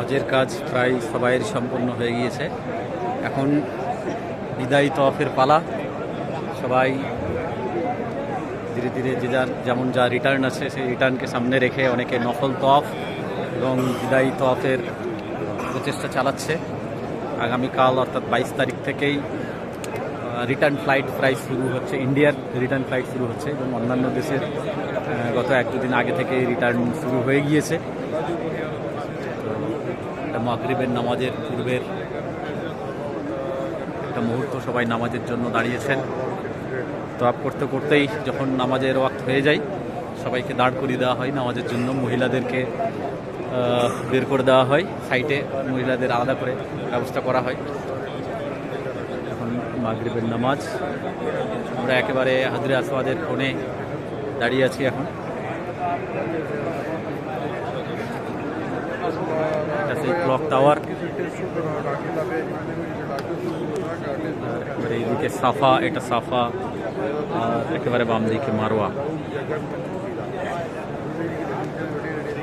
হজের কাজ প্রায় সবাইয়ের সম্পন্ন হয়ে গিয়েছে। এখন বিদায়ী তফের পালা। সবাই ধীরে ধীরে যে যার যেমন যা রিটার্ন আছে, সেই রিটার্নকে সামনে রেখে অনেকে নফল তফ এবং বিদায়ী তফের প্রচেষ্টা চালাচ্ছে। আগামীকাল, অর্থাৎ বাইশ তারিখ থেকেই রিটার্ন ফ্লাইট প্রায় শুরু হচ্ছে। ইন্ডিয়ার রিটার্ন ফ্লাইট শুরু হচ্ছে এবং অন্যান্য দেশের গত এক দুদিন আগে থেকে রিটার্ন শুরু হয়ে গিয়েছে। এটা মাগরিবের নামাজের পূর্বের একটা মুহূর্ত সবাই নামাজের জন্য দাঁড়িয়েছেন। তো আপ করতে করতেই যখন নামাজের ওয়াক্ত হয়ে যায়, সবাইকে দাঁড় করিয়ে দেওয়া হয় নামাজের জন্য। মহিলাদেরকে বের করে দেওয়া হয় সাইটে। মহিলাদের আলাদা করে ব্যবস্থা করা হয়। এখন মাগরিবের নামাজ। আমরা একেবারে হাজরে আসওয়াদের ফোনে দাঁড়িয়ে আছি এখন। এটা সেই ক্লক টাওয়ার একেবারে এইদিকে সাফা এটা সাফা আর একেবারে বাম দিকে মারোয়া